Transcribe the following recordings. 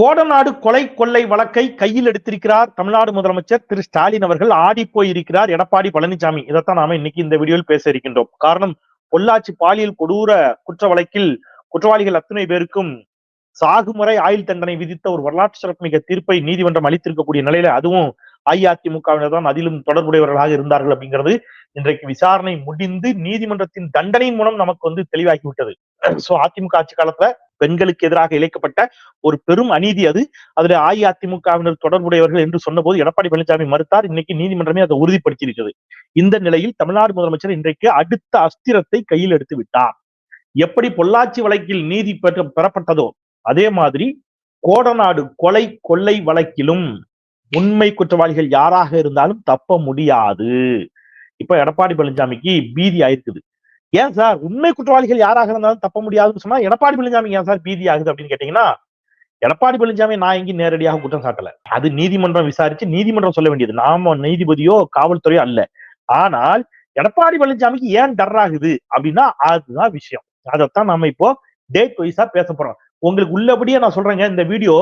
கோடநாடு கொலை கொள்ளை வழக்கை கையில் எடுத்திருக்கிறார் தமிழ்நாடு முதலமைச்சர் திரு ஸ்டாலின் அவர்கள். ஆடி போயிருக்கிறார் எடப்பாடி பழனிசாமி. இதைத்தான் நாம இன்னைக்கு இந்த வீடியோவில் பேச இருக்கின்றோம். காரணம் பொள்ளாச்சி பாலியல் கொடூர குற்ற வழக்கில் குற்றவாளிகள் அத்தனை பேருக்கும் சாகுமுறை ஆயுள் தண்டனை விதித்த ஒரு வரலாற்று சிறப்புமிக்க தீர்ப்பை நீதிமன்றம் அளித்திருக்கக்கூடிய நிலையில அதுவும் அஇஅதிமுகவினர் தான் அதிலும் தொடர்புடையவர்களாக இருந்தார்கள் அப்படிங்கிறது இன்றைக்கு விசாரணை முடிந்து நீதிமன்றத்தின் தண்டனையின் மூலம் நமக்கு வந்து தெளிவாகி விட்டது சோ அதிமுக ஆட்சி காலத்துல பெண்களுக்கு எதிராக இழைக்கப்பட்ட ஒரு பெரும் அநீதி அது. அதுல அஇஅதிமுகவினர் தொடர்புடையவர்கள் என்று சொன்னபோது எடப்பாடி பழனிசாமி மறுத்தார். இன்னைக்கு நீதிமன்றமே அதை உறுதிப்படுத்தி இருக்கிறது இந்த நிலையில் தமிழ்நாடு முதலமைச்சர் இன்றைக்கு அடுத்த அஸ்திரத்தை கையில் எடுத்து விட்டார். எப்படி பொள்ளாச்சி வழக்கில் நீதி பெற்ற பெறப்பட்டதோ அதே மாதிரி கோடநாடு கொலை கொள்ளை வழக்கிலும் உண்மை குற்றவாளிகள் யாராக இருந்தாலும் தப்ப முடியாது. இப்ப எடப்பாடி பழனிசாமிக்கு பீதி ஆயிருக்குது. ஏன் சார்? உண்மை குற்றவாளிகள் யாராக இருந்தாலும் தப்ப முடியாதுன்னு சொன்னா எடப்பாடி பழனிசாமி ஏன் சார் பீதி ஆகுது அப்படின்னு கேட்டீங்கன்னா எடப்பாடி பழனிசாமி நான் எங்கேயும் நேரடியாக குற்றம் சாட்டல. அது நீதிமன்றம் விசாரிச்சு நீதிமன்றம் சொல்ல வேண்டியது. நாம நீதிபதியோ காவல்துறையோ அல்ல. ஆனால் எடப்பாடி பழனிசாமிக்கு ஏன் டர் ஆகுது அப்படின்னா அதுதான் விஷயம். அதைத்தான் நம்ம இப்போ டேட் வைஸா பேச போறோம். உங்களுக்கு உள்ளபடியே நான் சொல்றேங்க இந்த வீடியோ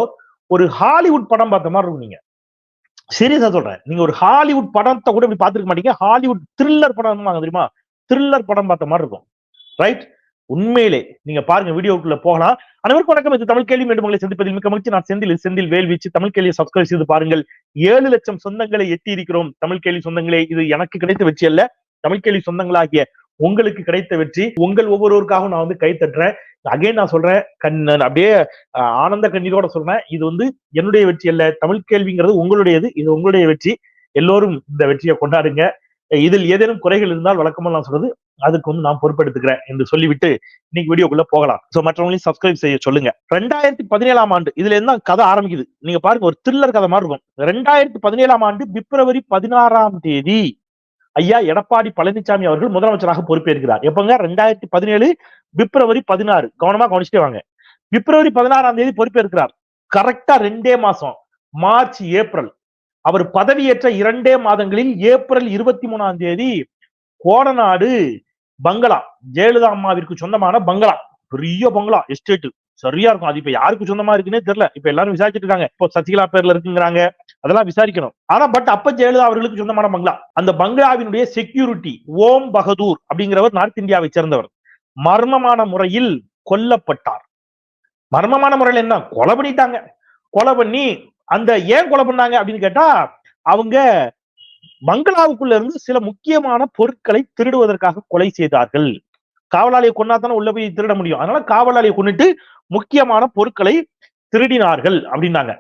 ஒரு ஹாலிவுட் படம் பார்த்த மாதிரி இருக்கும் நீங்க. சீரியஸா சொல்றேன். நீங்க ஒரு ஹாலிவுட் படத்தை கூட இப்படி பாத்துருக்க மாட்டீங்க. ஹாலிவுட் த்ரில்லர் படம் தெரியுமா? த்ரில்லர் படம் பார்த்த மாதிரி இருக்கும். ரைட் உண்மையிலே நீங்க பாருங்க வீடியோக்குள்ள போகலாம். அனைவருக்கும் வணக்கம். இது தமிழ் கேள்வி மீண்டும் உங்களை சந்திப்பதில் மிக மகிழ்ச்சி. நான் செந்தில். செந்தில் வேல்வீச்சு. தமிழ் கேள்வியை சப்ஸ்கிரைப் செய்து பாருங்கள். ஏழு லட்சம் சொந்தங்களை எட்டி இருக்கிறோம். தமிழ் கேள்வி சொந்தங்களே இது எனக்கு கிடைத்த வெற்றி அல்ல. தமிழ் கேள்வி சொந்தங்களாகிய உங்களுக்கு கிடைத்த வெற்றி. உங்கள் ஒவ்வொருவருக்காகவும் நான் வந்து கை தட்டுறேன். அகைன் நான் சொல்றேன். கண் அப்படியே ஆனந்த கண்ணீரோட சொல்றேன். இது வந்து என்னுடைய வெற்றி அல்ல. தமிழ் கேள்விங்கிறது உங்களுடையது. இது உங்களுடைய வெற்றி. எல்லோரும் இந்த வெற்றியை கொண்டாடுங்க. இதில் ஏதேனும் குறைகள் இருந்தால் வழக்கமாக நான் சொல்றது அதுக்கு வந்து நான் பொறுப்பெடுத்துக்கிறேன் என்று சொல்லிவிட்டு இன்னைக்கு வீடியோக்குள்ள போகலாம். சோ மற்றவங்களையும் சப்ஸ்கிரைப் செய்ய சொல்லுங்க. ரெண்டாயிரத்தி பதினேழாம் ஆண்டு இதுல இருந்தா கதை ஆரம்பிக்குது. நீங்க பாருங்க ஒரு த்ரில்லர் கதை மாதிரி இருக்கும். ரெண்டாயிரத்தி பதினேழாம் ஆண்டு பிப்ரவரி பதினாறாம் தேதி ஐயா எடப்பாடி பழனிசாமி அவர்கள் முதலமைச்சராக பொறுப்பேற்கிறார். எப்பங்க? ரெண்டாயிரத்தி பதினேழு பிப்ரவரி பதினாறு. கவனமா கவனிச்சுட்டே வாங்க. பிப்ரவரி பதினாறாம் தேதி பொறுப்பேற்கிறார். கரெக்டா ரெண்டே மாசம். March April. அவர் பதவியேற்ற இரண்டே மாதங்களில் ஏப்ரல் இருபத்தி மூணாம் தேதி கோடநாடு பங்களா ஜெயலலிதா அம்மாவிற்கு சொந்தமான பங்களா. பெரிய பங்களா எஸ்டேட் சரியா இருக்கும். அது இப்ப யாருக்கு சொந்தமா இருக்குன்னே தெரியல. இப்ப எல்லாரும் விசாரிச்சுட்டு இருக்காங்க. இப்போ சசிகலா பேர்ல இருக்குங்கிறாங்க. அதெல்லாம் விசாரிக்கணும். ஆனா பட் அப்ப ஜெயலலிதா அவர்களுக்கு சொந்தமான பங்களா. அந்த பங்களாவினுடைய செக்யூரிட்டி ஓம் பகதூர் அப்படிங்கிறவர் நார்த் இந்தியாவை சேர்ந்தவர். மர்மமான முறையில் கொல்லப்பட்டார். மர்மமான முறையில் என்ன? கொலை பண்ணிட்டாங்க. கொலை பண்ணி அந்த ஏன் கொலை பண்ணாங்க அப்படின்னு கேட்டா அவங்க பங்களாவுக்குள்ள இருந்து சில முக்கியமான பொருட்களை திருடுவதற்காக கொலை செய்தார்கள். காவலாளியை கொண்டாதானே உள்ள போய் திருட முடியும். அதனால காவலாளியை கொண்டுட்டு முக்கியமான பொருட்களை திருடினார்கள் அப்படின்னாங்க.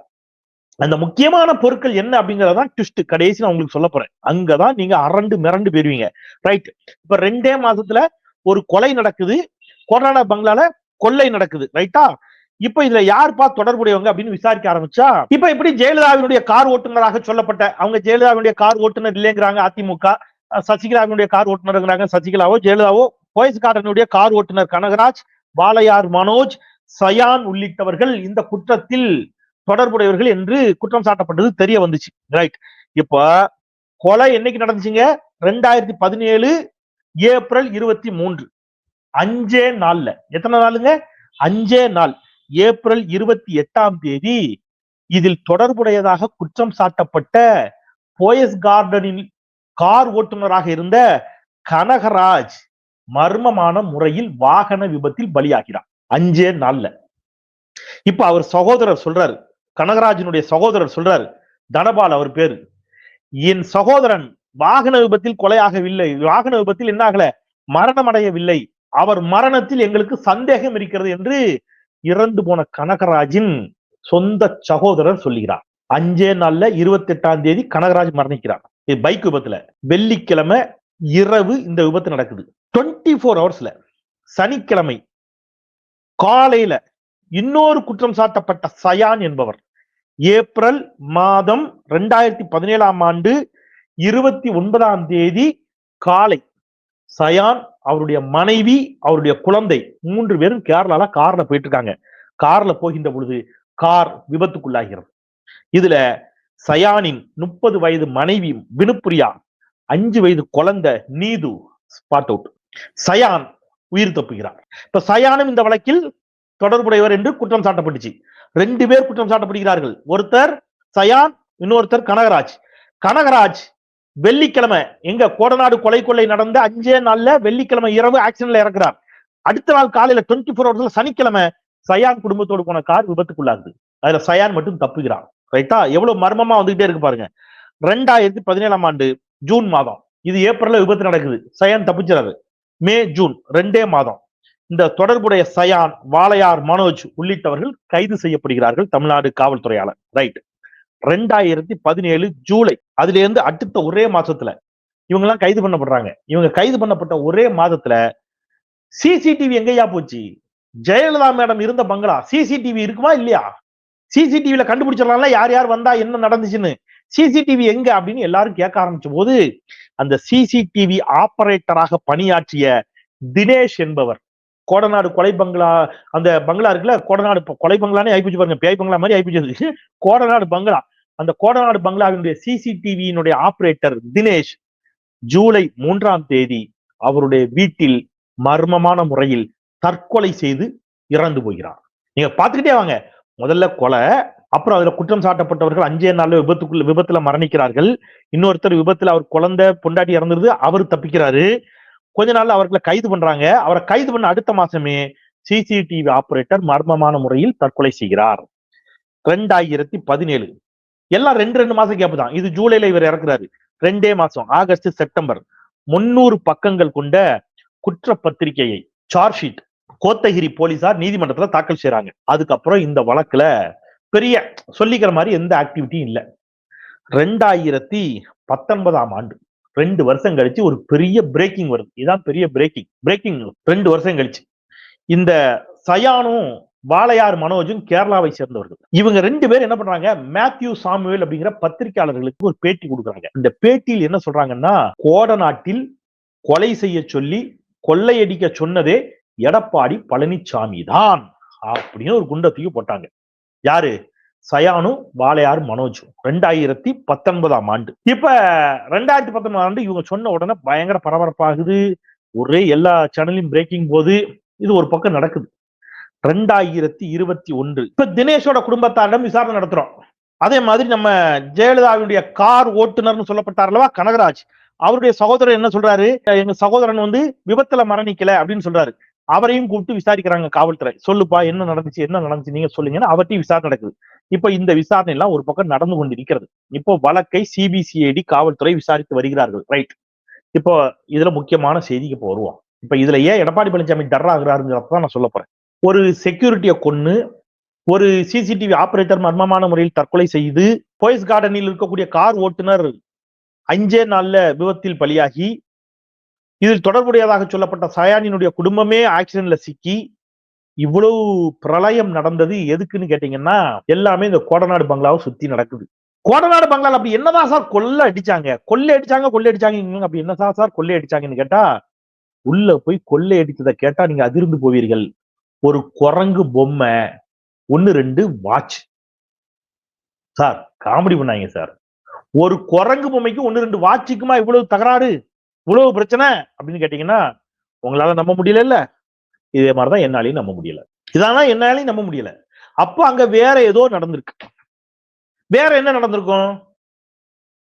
அந்த முக்கியமான பொருட்கள் என்ன அப்படிங்கறதான் ட்விஸ்ட் கடைசி நான் உங்களுக்கு சொல்ல போறேன். அங்கதான் நீங்க அரண்டு மிரண்டு போயிருவீங்க. ரைட் இப்ப ரெண்டே மாசத்துல ஒரு கொலை நடக்குது. கொரோனா பங்களால கொள்ளை நடக்குது. ரைட்டா இப்ப இதுல யாருப்பா தொடர்புடையவங்க அப்படின்னு விசாரிக்க ஆரம்பிச்சா இப்ப எப்படி ஜெயலலிதாவினுடைய கார் ஓட்டுநராக சொல்லப்பட்ட அவங்க ஜெயலலிதாவினுடைய கார் ஓட்டுநர் இல்லைங்கிறாங்க அதிமுக சசிகலாவினுடைய கார் ஓட்டுநருங்கிறாங்க சசிகலாவோ ஜெயலலிதாவோ போயஸ்காரனுடைய கார் ஓட்டுநர் கனகராஜ் பாலையார் மனோஜ் சயான் உள்ளிட்டவர்கள் இந்த குற்றத்தில் தொடர்புடையவர்கள் என்று குற்றம் சாட்டப்பட்டது தெரிய வந்துச்சு. ரைட் இப்ப கொலை என்னைக்கு நடந்துச்சுங்க? ரெண்டாயிரத்தி பதினேழு ஏப்ரல் இருபத்தி மூன்று. அஞ்சே நாள்ல. எத்தனை நாளுங்க? அஞ்சே நாள். ஏப்ரல் இருபத்தி எட்டாம் தேதி இதில் தொடர்புடையதாக குற்றம் சாட்டப்பட்ட போயஸ் கார்டனில் கார் ஓட்டுநராக இருந்த கனகராஜ் மர்மமான முறையில் வாகன விபத்தில் பலியாகிறார். அஞ்சே நாள்ல. இப்ப அவர் சகோதரர் சொல்றாரு. கனகராஜனுடைய சகோதரர் சொல்றாரு. தனபால் அவர் பேரு. என் சகோதரன் வாகன விபத்தில் கொலையாகவில்லை. வாகன விபத்தில் என்ன ஆகல? மரணம் அடையவில்லை அவர் மரணத்தில் எங்களுக்கு சந்தேகம் இருக்கிறது என்று இறந்து போன கனகராஜின் சொந்த சகோதரர் சொல்லுகிறார். அஞ்சே நாள்ல இருபத்தி எட்டாம் தேதி கனகராஜ் மரணிக்கிறார். இது பைக் விபத்துல. வெள்ளிக்கிழமை இரவு இந்த விபத்து நடக்குது. டுவெண்ட்டி ஃபோர் ஹவர்ஸ்ல சனிக்கிழமை காலையில இன்னொரு குற்றம் சாட்டப்பட்ட சயான் என்பவர். ஏப்ரல் மாதம் ரெண்டாயிரத்தி பதினேழாம் ஆண்டு இருபத்தி ஒன்பதாம் தேதி காலை சயான் அவருடைய மனைவி அவருடைய குழந்தை மூன்று பேரும் கேரளால கார்ல போயிட்டு இருக்காங்க கார்ல போகின்ற பொழுது கார் விபத்துக்குள்ளாகிறது. இதுல சயானின் முப்பது வயது மனைவி வினுப்பிரியா அஞ்சு வயது குழந்தை நீது ஸ்பாட் அவுட். சயான் உயிர் தப்புகிறார். இப்ப சயானும் இந்த வழக்கில் தொடர்புடையவர் என்று குற்றம் சாட்டப்பட்டுச்சு. ரெண்டு பேர் குற்றம் சாட்டப்படுகிறார்கள். ஒருத்தர் சயான் இன்னொருத்தர் கனகராஜ். கனகராஜ் வெள்ளிக்கிழமை எங்க கோடநாடு கொலை கொள்ளை நடந்த அஞ்சே நாள்ல வெள்ளிக்கிழமை இரவு ஆக்சிடென்ட்ல இறக்குறார். அடுத்த நாள் காலையில டுவெண்ட்டி ஃபோர் ஹவர்ஸ்ல சனிக்கிழமை சயான் குடும்பத்தோடு போன கார் விபத்துக்குள்ளாகுது. அதுல சயான் மட்டும் தப்புகிறான். ரைட்டா எவ்வளவு மர்மமா வந்துகிட்டே இருக்கு பாருங்க. ரெண்டாயிரத்தி பதினேழாம் ஆண்டு ஜூன் மாதம். இது ஏப்ரல்ல விபத்து நடக்குது. சயான் தப்பிச்சிடாரு மே ஜூன் ரெண்டே மாதம். இந்த தொடர்புடைய சயான் வாளையார் மனோஜ் உள்ளிட்டவர்கள் கைது செய்யப்படுகிறார்கள் தமிழ்நாடு காவல்துறையால. ரைட் ரெண்டாயிரத்தி பதினேழு ஜூலை. அதுல இருந்து அடுத்த ஒரே மாசத்துல இவங்க எல்லாம் கைது பண்ணப்படுறாங்க. இவங்க கைது பண்ணப்பட்ட ஒரே மாதத்துல சிசிடிவி எங்கேயா போச்சு? ஜெயலலிதா மேடம் இருந்த பங்களா சிசிடிவி இருக்குமா இல்லையா? சிசிடிவில கண்டுபிடிச்சிடலாம்ல யார் யார் வந்தா என்ன நடந்துச்சுன்னு. சிசிடிவி எங்க அப்படின்னு எல்லாரும் கேட்க ஆரம்பிச்ச போது அந்த சிசிடிவி ஆபரேட்டராக பணியாற்றிய தினேஷ் என்பவர் கோடநாடு கொலை பங்களா அந்த பங்களா இருக்குல்ல கோடநாடு கொலை பங்களானே ஆயிப்போச்சு பாருங்க பேய் பங்களா மாதிரி ஆயிப்போச்சு கோடநாடு பங்களா அந்த கோடநாடு பங்களாவினுடைய சிசிடிவியினுடைய ஆபரேட்டர் தினேஷ் ஜூலை மூன்றாம் தேதி அவருடைய வீட்டில் மர்மமான முறையில் தற்கொலை செய்து இறந்து போகிறார். நீங்க பாத்துக்கிட்டே வாங்க. முதல்ல கொலை அப்புறம் அதுல குற்றம் சாட்டப்பட்டவர்கள் அஞ்சே நாள்ல விபத்துக்குள்ள விபத்துல மரணிக்கிறார்கள். இன்னொருத்தர் விபத்துல அவர் குழந்தை பொண்டாட்டி இறந்துருது அவர் தப்பிக்கிறாரு. கொஞ்ச நாள்ல அவர்களை கைது பண்றாங்க. அவரை கைது பண்ண அடுத்த மாசமே சிசிடிவி ஆபரேட்டர் மர்மமான முறையில் தற்கொலை செய்கிறார். ரெண்டாயிரத்தி பதினேழு. எல்லாம் ரெண்டு ரெண்டு மாசம் கேப் தான். இது ஜூலைல இவர் இறக்குறாரு. ரெண்டே மாசம் ஆகஸ்ட் செப்டம்பர். முன்னூறு பக்கங்கள் கொண்ட குற்றப்பத்திரிகையை சார்ஜ் ஷீட் கோத்தகிரி போலீசார் நீதிமன்றத்துல தாக்கல் செய்யறாங்க அதுக்கப்புறம் இந்த வழக்குல பெரிய சொல்லிக்கிற மாதிரி எந்த ஆக்டிவிட்டியும் இல்லை. ரெண்டாயிரத்தி பத்தொன்பதாம் ஆண்டு ரெண்டு வருஷம் கழிச்சு ஒரு பெரிய பிரேக்கிங் வருது. இதுதான் பெரிய பிரேக்கிங் பிரேக்கிங் ரெண்டு வருஷம் கழிச்சு. இந்த சயானும் வாளையார் மனோஜும் கேரளாவை சேர்ந்தவர்கள். இவங்க ரெண்டு பேரும் என்ன பண்றாங்க? மேத்யூ சாமுவேல் அப்படிங்கிற பத்திரிகையாளர்களுக்கு ஒரு பேட்டி கொடுக்குறாங்க. இந்த பேட்டியில் என்ன சொல்றாங்கன்னா கோட நாட்டில் கொலை செய்ய சொல்லி கொள்ளையடிக்க சொன்னதே எடப்பாடி பழனிசாமி தான் அப்படின்னு ஒரு குண்டை தூக்கி போட்டாங்க. யாரு? சயானு வாளையார் மனோஜ். ரெண்டாயிரத்தி பத்தொன்பதாம் ஆண்டு. இப்ப ரெண்டாயிரத்தி பத்தொன்பதாம் ஆண்டு இவங்க சொன்ன உடனே பயங்கர பரபரப்பாகுது. ஒரே எல்லா சேனலையும் பிரேக்கிங் போது இது ஒரு பக்கம் நடக்குது. ரெண்டாயிரத்தி இருபத்தி ஒன்று. இப்ப தினேஷோட குடும்பத்தாரிடம் விசாரணை நடத்துறோம். அதே மாதிரி நம்ம ஜெயலலிதாவுடைய கார் ஓட்டுநர்னு சொல்லப்பட்டார் அல்லவா கனகராஜ். அவருடைய சகோதரர் என்ன சொல்றாரு? எங்க சகோதரன் வந்து விபத்துல மரணிக்கல அப்படின்னு சொல்றாரு. அவரையும் கூப்பிட்டு விசாரிக்கிறாங்க காவல்துறை. சொல்லுப்பா என்ன நடந்துச்சு என்ன நடந்துச்சு நீங்க சொல்லுங்கன்னு அவர்கிட்ட விசாரணை நடக்குது. இப்ப இந்த விசாரணை எல்லாம் ஒரு பக்கம் நடந்து கொண்டிருக்கிறது. இப்போ வழக்கை சிபிசிஐடி காவல்துறை விசாரித்து வருகிறார்கள். ரைட். இப்போ இதுல முக்கியமான செய்திக்கு இப்போ வருவோம் இப்ப இதுல ஏன் எடப்பாடி பழனிசாமி டர் தான் நான் சொல்ல போறேன். ஒரு செக்யூரிட்டியை கொன்று ஒரு சிசிடிவி ஆபரேட்டர் மர்மமான முறையில் தற்கொலை செய்து போயஸ் கார்டனில் இருக்கக்கூடிய கார் ஓட்டுநர் அஞ்சே நாள்ல விபத்தில் பலியாகி இதில் தொடர்புடையதாக சொல்லப்பட்ட சயானினுடைய குடும்பமே ஆக்சிடென்ட்ல சிக்கி இவ்வளவு பிரளயம் நடந்தது எதுக்குன்னு கேட்டீங்கன்னா எல்லாமே இந்த கோடநாடு பங்களாவை சுத்தி நடக்குது. கோடநாடு பங்களால அப்படி என்னதான் சார் கொள்ளை அடிச்சாங்க? கொள்ளை அடிச்சாங்க கொள்ளை அடிச்சாங்க அப்படி என்னதான் சார் கொள்ளை அடிச்சாங்கன்னு கேட்டா உள்ள போய் கொள்ளை அடித்ததை கேட்டா நீங்க அதிர்ந்து போவீர்கள். ஒரு குரங்கு பொம்மை ஒன்னு ரெண்டு வாட்ச் சார் காமெடி பண்ணாங்க சார் ஒரு குரங்கு பொம்மைக்கு ஒன்னு ரெண்டு வாட்சுக்குமா இவ்வளவு தகராறு? இவ்வளவு பிரச்சனை? அப்படின்னு கேட்டீங்கன்னா உங்களால நம்ப முடியல இல்ல இதே மாதிரிதான் என்னாலையும் நம்ப முடியல. இதானா என்னாலையும் நம்ப முடியல. அப்போ அங்க வேற ஏதோ நடந்திருக்கு. வேற என்ன நடந்திருக்கும்?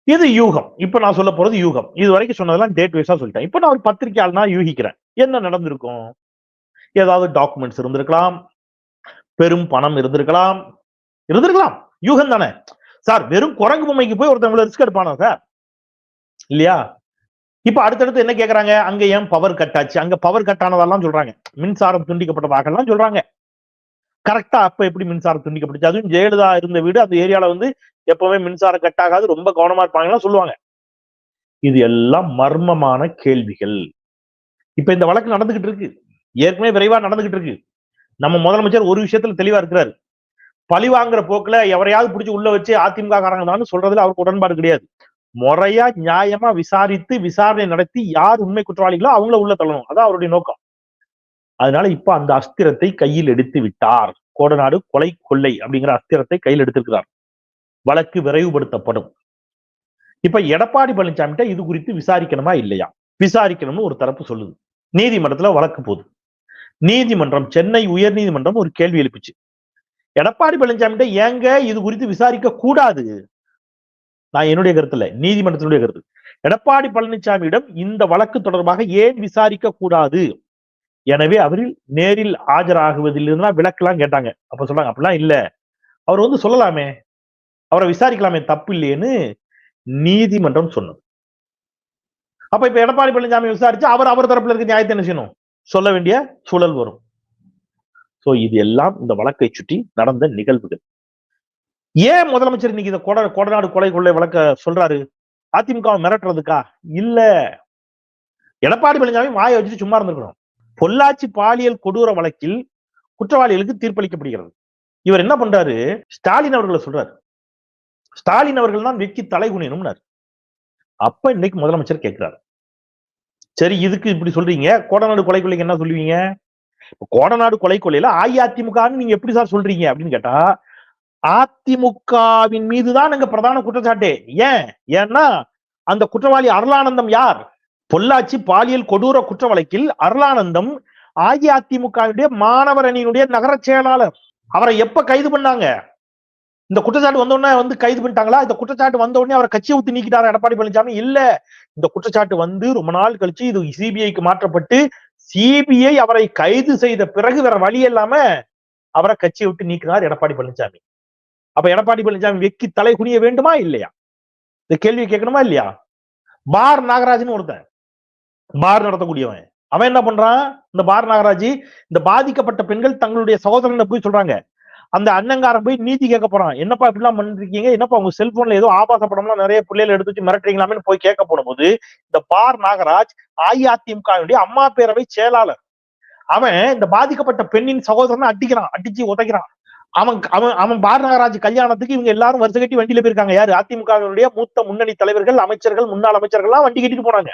இது யூகம். இப்ப நான் சொல்ல போறது யூகம். இது வரைக்கும் சொன்னதெல்லாம் டேட் வைஸா சொல்லிட்டேன். இப்ப நான் ஒரு பத்திரிகையாளனா யூகிக்கிறேன். என்ன நடந்திருக்கும்? ஏதாவது டாக்குமெண்ட்ஸ் இருந்திருக்கலாம். பெரும் பணம் இருந்திருக்கலாம். இருந்திருக்கலாம். யூகம் தானே. சார் வெறும் குரங்கு பொம்மைக்கு போய் ஒருத்தன் ரிஸ்க் எடுப்பானா சார் இல்லையா? இப்ப அடுத்தடுத்து என்ன கேக்குறாங்க? அங்க ஏன் பவர் கட் ஆச்சு? அங்க பவர் கட் ஆனதெல்லாம் சொல்றாங்க. மின்சாரம் துண்டிக்கப்பட்டதாக எல்லாம் சொல்றாங்க கரெக்டா அப்ப எப்படி மின்சாரம் துண்டிக்கப்பட்டுச்சு? அதுவும் ஜெயலலிதா இருந்த வீடு அந்த ஏரியால வந்து எப்பவுமே மின்சாரம் கட் ஆகாது ரொம்ப கவனமா இருப்பாங்கலாம் சொல்லுவாங்க. இது எல்லாம் மர்மமான கேள்விகள். இப்ப இந்த வழக்கு நடந்துகிட்டு இருக்கு. ஏற்கனவே விரைவா நடந்துகிட்டு இருக்கு. நம்ம முதலமைச்சர் ஒரு விஷயத்துல தெளிவா இருக்கிறாரு. பழி வாங்குற போக்குல எவரையாவது பிடிச்சி உள்ள வச்சு அதிமுக காரங்க தான் சொல்றதுல அவருக்கு உடன்பாடு கிடையாது. முறையா நியாயமா விசாரித்து விசாரணை நடத்தி யார் உண்மை குற்றவாளிகளோ அவங்கள உள்ள தள்ளணும். அதான் அவருடைய நோக்கம். அதனால இப்ப அந்த அஸ்திரத்தை கையில் எடுத்து விட்டார். கோடநாடு கொலை கொள்ளை அப்படிங்கிற அஸ்திரத்தை கையில் எடுத்திருக்கிறார். வழக்கு விரைவுபடுத்தப்படும். இப்ப எடப்பாடி பழனிசாமி இது குறித்து விசாரிக்கணுமா இல்லையா? விசாரிக்கணும்னு ஒரு தரப்பு சொல்லுது. நீதிமன்றத்துல வழக்கு போகுது. நீதிமன்றம் சென்னை உயர் நீதிமன்றம் ஒரு கேள்வி எழுப்பிச்சு. எடப்பாடி பழனிசாமி ஏங்க இது குறித்து விசாரிக்க கூடாது? நான் என்னுடைய கருத்துல நீதிமன்றத்தினுடைய கருத்து. எடப்பாடி பழனிசாமியிடம் இந்த வழக்கு தொடர்பாக ஏன் விசாரிக்க கூடாது? எனவே அவரில் நேரில் ஆஜராகுவதிலிருந்தா விளக்கெல்லாம் கேட்டாங்க. அப்ப சொல்றாங்க அப்படிலாம் இல்ல. அவர் வந்து சொல்லலாமே. அவரை விசாரிக்கலாமே தப்பு இல்லையேன்னு நீதிமன்றம் சொன்னது. அப்ப இப்ப எடப்பாடி பழனிசாமி விசாரிச்சு அவர் அவர் தரப்புல இருக்க நியாயத்தை என்ன செய்யணும்? சொல்ல வேண்டிய சூழல் வரும். சோ இது எல்லாம் இந்த வழக்கை சுற்றி நடந்த நிகழ்வுகள். ஏன் முதலமைச்சர் இன்னைக்கு இந்த கொட கொடநாடு கொலை கொள்ளை வழக்க சொல்றாரு? அதிமுக மிரட்டுறதுக்கா? இல்ல. எடப்பாடி பழனிசாமி வாயை வச்சுட்டு சும்மா இருந்திருக்கணும். பொள்ளாச்சி பாலியல் கொடூர வழக்கில் குற்றவாளிகளுக்கு தீர்ப்பளிக்கப்படுகிறது. இவர் என்ன பண்றாரு? ஸ்டாலின் அவர்களை சொல்றாரு. ஸ்டாலின் அவர்கள் தான் வெக்கி தலை குனியணும்னாரு அப்ப இன்னைக்கு முதலமைச்சர் கேட்கிறாரு. சரி இதுக்கு இப்படி சொல்றீங்க. கோடநாடு கொலை கொள்ளைக்கு என்ன சொல்லுவீங்க? கோடநாடு கொலை கொள்ளையில அஇஅதிமுகன்னு நீங்க எப்படி சார் சொல்றீங்க அப்படின்னு கேட்டா அதிமுகவின் மீதுதான் எங்க பிரதான குற்றச்சாட்டு. ஏன்? ஏன்னா அந்த குற்றவாளி அருளானந்தம் யார்? பொள்ளாச்சி பாலியல் கொடூர குற்ற வழக்கில் அருளானந்தம் அஇஅதிமுகவினுடைய மாணவர் அணியினுடைய நகர செயலாளர். அவரை எப்ப கைது பண்ணாங்க? இந்த குற்றச்சாட்டு வந்த உடனே வந்து கைது பண்ணிட்டாங்களா? இந்த குற்றச்சாட்டு வந்த உடனே அவரை கட்சியை ஊத்தி நீக்கிட்டாரா? எடப்பாடி பழனிசாமி? இல்ல. இந்த குற்றச்சாட்டு வந்து ரொம்ப நாள் கழிச்சு இது சிபிஐக்கு மாற்றப்பட்டு சிபிஐ அவரை கைது செய்த பிறகு வேற வழி இல்லாம அவரை கட்சியை விட்டு நீக்கினார் எடப்பாடி பழனிசாமி. அப்ப எடப்பாடி பழனிசாமி வெக்கி தலை குனிய வேண்டுமா? இல்லையா? இந்த கேள்வி கேட்கணுமா? இல்லையா? பார் நாகராஜன் ஒருத்தன். பார் நடத்தக்கூடியவன். அவன் என்ன பண்றான்? இந்த பார் நாகராஜ் இந்த பாதிக்கப்பட்ட பெண்கள் தங்களுடைய சகோதரனை போய் சொல்றாங்க. அந்த அண்ணங்காரன் போய் நீதி கேட்க போறான். என்னப்பா இப்படிலாம் பண்ணிருக்கீங்க? என்னப்பா உங்க செல்போன்ல ஏதோ ஆபாச படம்லாம் நிறைய பிள்ளைகள் எடுத்து வச்சு மிரட்டுறீங்களாமே போய் கேட்க போடும்போது இந்த பார் நாகராஜ் அஇஅதிமுகவுடைய அம்மா பேரவை செயலாளர். அவன் இந்த பாதிக்கப்பட்ட பெண்ணின் சகோதரனை அடிக்கிறான் அடிச்சு உதைக்கிறான். அவன் அவன் அவன் பார் நாகராஜ் கல்யாணத்துக்கு இவங்க எல்லாரும் வருஷம் கட்டி வண்டியில போயிருக்காங்க. யாரு? அதிமுகவினுடைய மூத்த முன்னணி தலைவர்கள் அமைச்சர்கள் முன்னாள் அமைச்சர்கள்லாம் வண்டி கட்டிட்டு போனாங்க.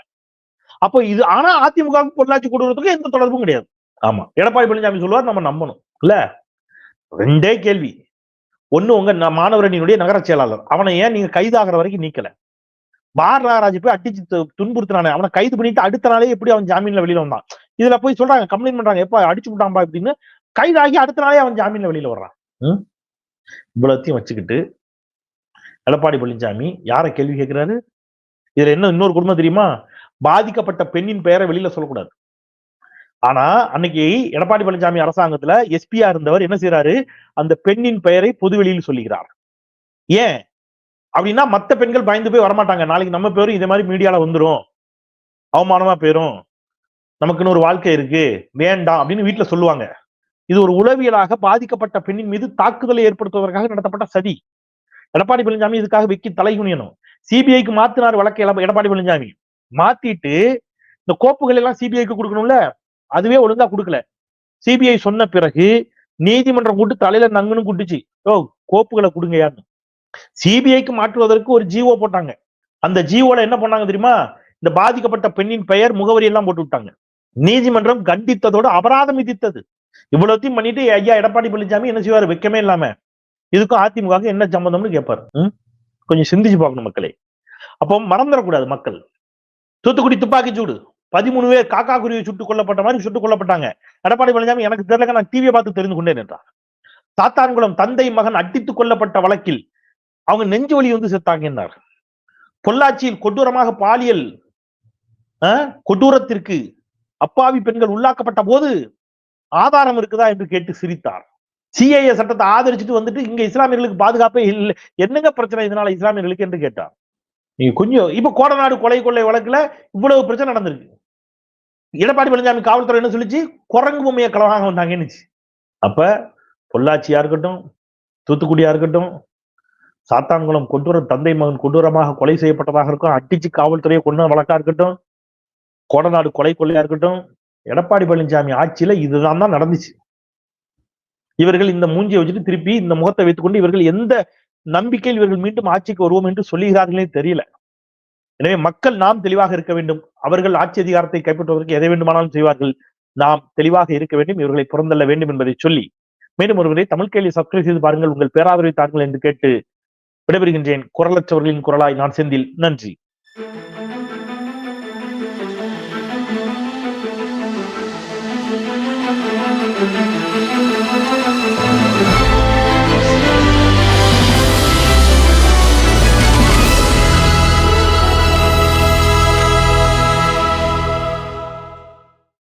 அப்போ இது ஆனா அதிமுகவுக்கு பொள்ளாச்சி கொடுக்கறதுக்கு எந்த தொடர்பும் கிடையாது. ஆமா. எடப்பாடி பழனிசாமி சொல்லுவார் நம்ம நம்பணும். இல்ல? ரெண்டே கேள்வி. ஒண்ணு உங்க மாணவரணியினுடைய நகர செயலாளர். அவனை ஏன் நீங்க கைதாகிற வரைக்கும் நீக்கல? பார் நாகராஜ் போய் அடிச்சு துன்புறுத்தினானே. அவனை கைது பண்ணிட்டு அடுத்த நாளே எப்படி அவன் ஜாமீன்ல வெளியில வந்தான்? இதுல போய் சொல்றாங்க கம்ப்ளைண்ட் பண்றாங்க. எப்ப அடிச்சு விட்டான்பா அப்படின்னு கைதாகி அடுத்த நாளே அவன் ஜாமீன்ல வெளியில வர்றான்? இவ்வளத்தையும் வச்சுக்கிட்டு எடப்பாடி பழனிசாமி யாரை கேள்வி கேட்கிறாரு? இதுல என்ன இன்னொரு குடும்பம் தெரியுமா? பாதிக்கப்பட்ட பெண்ணின் பெயரை வெளியில சொல்லக்கூடாது. ஆனா அன்னைக்கு எடப்பாடி பழனிசாமி அரசாங்கத்துல எஸ்பியா இருந்தவர் என்ன செய்யறாரு அந்த பெண்ணின் பெயரை பொதுவெளியில் சொல்லுகிறார். ஏன்? அப்படின்னா மத்த பெண்கள் பயந்து போய் வரமாட்டாங்க. நாளைக்கு நம்ம பேரும் இதே மாதிரி மீடியால வந்துரும். அவமானமா போயிரும். நமக்குன்னு ஒரு வாழ்க்கை இருக்கு. வேண்டாம் அப்படின்னு வீட்டுல சொல்லுவாங்க. இது ஒரு உளவியலாக பாதிக்கப்பட்ட பெண்ணின் மீது தாக்குதலை ஏற்படுத்துவதற்காக நடத்தப்பட்ட சதி. எடப்பாடி பழனிசாமி இதுக்காக வெக்கி தலை குனியணும். சிபிஐக்கு மாத்தினார் வழக்கை எடப்பாடி பழனிசாமி. மாத்திட்டு இந்த கோப்புகள் எல்லாம் சிபிஐக்கு கொடுக்கணும்ல? அதுவே ஒழுங்கா கொடுக்கல. சிபிஐ சொன்ன பிறகு நீதிமன்றம் கூட்டு தலையில நங்குன்னு குட்டுச்சு. ஓ கோப்புகளை கொடுங்க யாருன்னு சிபிஐக்கு மாற்றுவதற்கு ஒரு ஜிஓ போட்டாங்க. அந்த ஜிஓல என்ன பண்ணாங்க தெரியுமா? இந்த பாதிக்கப்பட்ட பெண்ணின் பெயர் முகவரி எல்லாம் போட்டு விட்டாங்க. நீதிமன்றம் கண்டித்ததோடு அபராதம் விதித்தது. இவ்வளவுத்தையும் பண்ணிட்டு ஐயா எடப்பாடி பழனிசாமி என்ன செய்வார்? வெக்கமே இல்லாம. இதுக்கும் அதிமுக என்ன சம்பந்தம்னு கேட்பாரு கொஞ்சம் சிந்திச்சு பார்க்கணும் மக்களே. அப்போ மறந்துடக்கூடாது மக்கள். தூத்துக்குடி துப்பாக்கி சூடு. பதிமூணு பேர் காக்கா குருவி சுட்டுக் கொல்லப்பட்ட மாதிரி சுட்டுக் கொல்லப்பட்டாங்க. எடப்பாடி பழனிசாமி எனக்கு தெரியல நான் டிவியை பார்த்து தெரிந்து கொண்டேன் என்றார். சாத்தான்குளம் தந்தை மகன் அடித்துக் கொல்லப்பட்ட வழக்கில் அவங்க நெஞ்சு வலி வந்து செத்தாங்க என்றார். பொள்ளாச்சியில் கொடூரமாக பாலியல் கொடூரத்திற்கு அப்பாவி பெண்கள் உள்ளாக்கப்பட்ட போது ஆதாரம் இருக்குதா என்று கேட்டு சிரித்தார். சிஏஏ சட்டத்தை ஆதரிச்சுட்டு வந்துட்டு இங்க இஸ்லாமியர்களுக்கு பாதுகாப்பே இல்லை. என்னங்க பிரச்சனை இதனால இஸ்லாமியர்களுக்கு என்று கேட்டார். நீங்க கொஞ்சம் இப்ப கோடநாடு கொலை கொள்ளை வழக்குல இவ்வளவு பிரச்சனை நடந்திருக்கு. எடப்பாடி பழனிசாமி காவல்துறை என்ன சொல்லிச்சு? குரங்கு பொம்மையை களவாக வந்தாங்கன்னுச்சு அப்ப பொள்ளாச்சியா இருக்கட்டும் தூத்துக்குடியா இருக்கட்டும் சாத்தான்குளம் கொடூர தந்தை மகன் கொடூரமாக கொலை செய்யப்பட்டதாக இருக்கும். அட்டிச்சு காவல்துறையை கொண்டு வழக்கா இருக்கட்டும் கோடநாடு கொலை கொள்ளையா இருக்கட்டும் எடப்பாடி பழனிசாமி ஆட்சியில இதுதான் தான் நடந்துச்சு. இவர்கள் இந்த மூஞ்சியை வச்சுட்டு திருப்பி இந்த முகத்தை வைத்துக்கொண்டு இவர்கள் எந்த நம்பிக்கையில் இவர்கள் மீண்டும் ஆட்சிக்கு வருவோம் என்று சொல்லுகிறார்களே தெரியல. எனவே மக்கள் நாம் தெளிவாக இருக்க வேண்டும். அவர்கள் ஆட்சி அதிகாரத்தை கைப்பற்றுவதற்கு எதை வேண்டுமானாலும் செய்வார்கள். நாம் தெளிவாக இருக்க வேண்டும். இவர்களை புறந்தள்ள வேண்டும் என்பதை சொல்லி. மீண்டும் ஒருவரை தமிழ் கேள்வி சப்ஸ்கிரைப் செய்து பாருங்கள். உங்கள் பேராதரவை தாருங்கள் என்று கேட்டு விடைபெறுகின்றேன். குரலற்றவர்களின் குரலாய் நான் செந்தில். நன்றி.